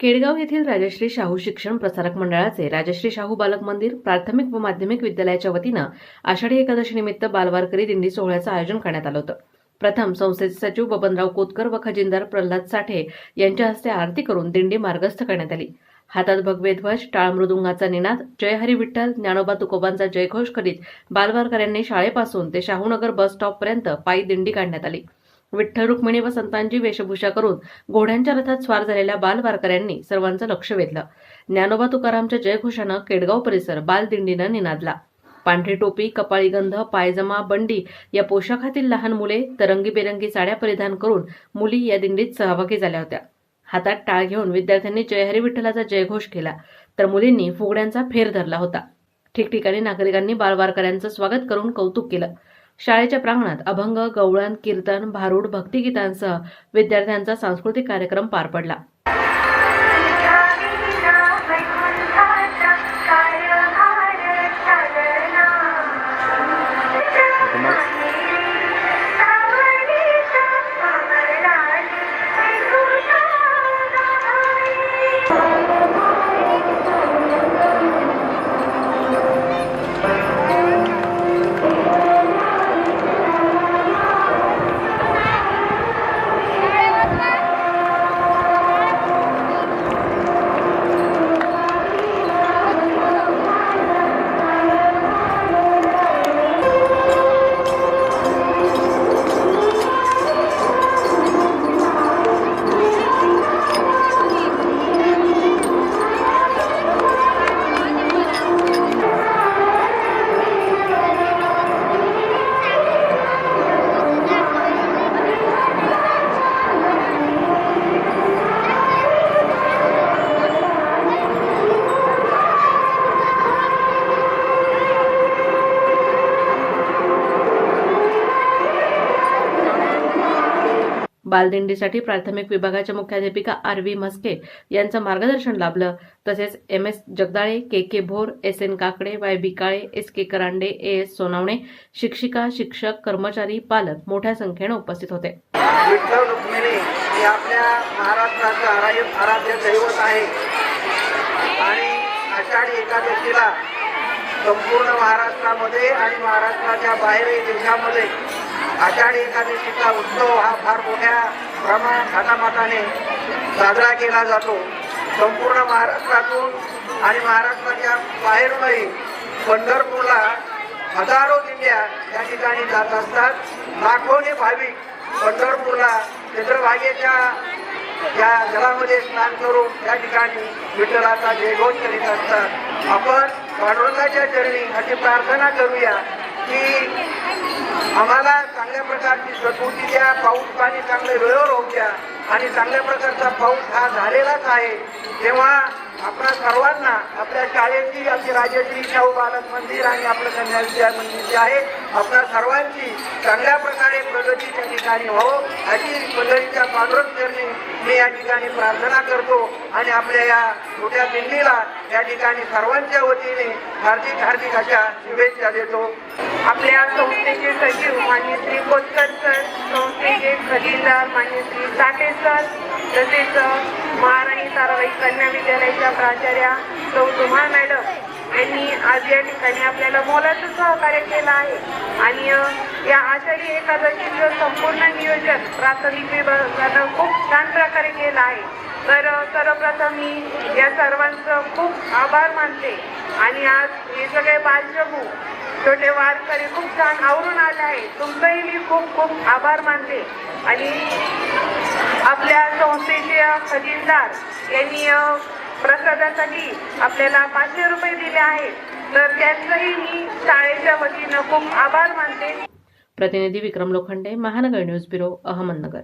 केडगाव येथील राजश्री शाहू शिक्षण प्रसारक मंडळाचे राजश्री शाहू बालक मंदिर प्राथमिक व माध्यमिक विद्यालयाच्या वतीनं आषाढी एकादशीनिमित्त बालवारकरी दिंडी सोहळ्याचं आयोजन करण्यात आलं होतं. प्रथम संस्थेचे सचिव बबनराव कोतकर व खजिनदार प्रल्हाद साठे यांच्या हस्ते आरती करून दिंडी मार्गस्थ करण्यात आली. हातात भगवे ध्वज टाळ मृदुंगाचा निनाद जय हरी विठ्ठल ज्ञानोबा तुकोबांचा जयघोष करीत बालवारकऱ्यांनी शाळेपासून ते शाहूनगर बस स्टॉपपर्यंत पायी दिंडी काढण्यात आली. विठ्ठल रुक्मिणी व संतांची वेशभूषा करून घोड्यांच्या रथात स्वार झालेल्या बालवारकऱ्यांनी सर्वांचं लक्ष वेधलं. ज्ञानोबा तुकारामच्या जयघोषानं केडगाव परिसर बालदिंडीनं निनादला. पांढरी टोपी कपाळी गंध पायजमा बंडी या पोशाखातील लहान मुले तरंगीबेरंगी साड्या परिधान करून मुली या दिंडीत सहभागी झाल्या होत्या. हातात टाळ घेऊन विद्यार्थ्यांनी जयहरी विठ्ठलाचा जयघोष केला तर मुलींनी फुगड्यांचा फेर धरला होता. ठिकठिकाणी नागरिकांनी बालवारकऱ्यांचं स्वागत करून कौतुक केलं. शाळेच्या प्रांगणात अभंग गवळण कीर्तन भारूड भक्तिगीतांसह विद्यार्थ्यांचा सांस्कृतिक कार्यक्रम पार पडला. बालदिंडीसाठी प्राथमिक विभागाच्या मुख्याध्यापिका आर व्ही म्हस्के यांचं मार्गदर्शन लाभलं. तसेच M S Jagdale K K Bhor S N Kakade Y B Kale S K Karande A S Sonawane शिक्षिका शिक्षक कर्मचारी पालक मोठ्या संख्येनं उपस्थित होते. आपल्या महाराष्ट्राचं आराध्य दैवत आहे. आणि आषाढी एकादशीला संपूर्ण महाराष्ट्रामध्ये आणि महाराष्ट्राच्या बाहेरही देशामध्ये आषाढी एकादशीचा उत्सव हा फार मोठ्या प्रमाणात थाटामाटाने साजरा केला जातो. संपूर्ण महाराष्ट्रातून आणि महाराष्ट्राच्या बाहेरूनही पंढरपूरला हजारो दिंड्या या ठिकाणी जात असतात. लाखोने भाविक पंढरपूरला चंद्रभागेच्या या जलामध्ये स्नान करून त्या ठिकाणी विठ्ठलाचा जयघोष करीत असतात. आपण पांडुरंगाच्या चरणी अशी प्रार्थना करूया की आम्हाला चांगल्या प्रकारची सद्बुद्धी द्या पाऊस पाणी चांगले वेळेवर होऊ द्या. आणि चांगल्या प्रकारचा पाऊस हा झालेलाच आहे. तेव्हा आपल्या सर्वांना आपल्या शाळेची आपली राजाची शाहू बालक मंदिर आणि आपलं कन्या विद्या मंदिर जे आहे आपल्या सर्वांची चांगल्या प्रकारे प्रगती त्या ठिकाणी हो अशी प्रगतीच्या पांडुरंग मी या ठिकाणी प्रार्थना करतो. आणि आपल्या या छोट्या दिंडीला या ठिकाणी सर्वांच्या वतीने हार्दिक हार्दिक अशा शुभेच्छा देतो. आपल्या संस्थेचे सचिव मान्य श्री कोतकर सर संस्थेचे खजिनदार मान्य श्री साठे सर तसेच महाराणी ताराबाई कन्या विद्यालयाच्या प्राचार्या सौ धुमाळ मॅडम यांनी आज या ठिकाणी आपल्याला मोलाचं सहकार्य केलं आहे. आणि या आषाढी एकादशीचं संपूर्ण नियोजन प्राथमिक विभागानं खूप छान प्रकारे केलं आहे. तर सर्वप्रथम मी या सर्वांचं खूप आभार मानते. आणि आज हे सगळे बालचमू छोटे वारकरी खूप छान आवरून आले आहे तुमचंही मी खूप खूप आभार मानते. आणि आपल्या संस्थेचे खजिनदार यांनी प्रसादासाठी आपल्याला पाचशे रुपये दिले आहेत. तर त्यांचंही मी शाळेच्या वतीनं खूप आभार मानते. प्रतिनिधी विक्रम लोखंडे महानगर न्यूज ब्युरो अहमदनगर.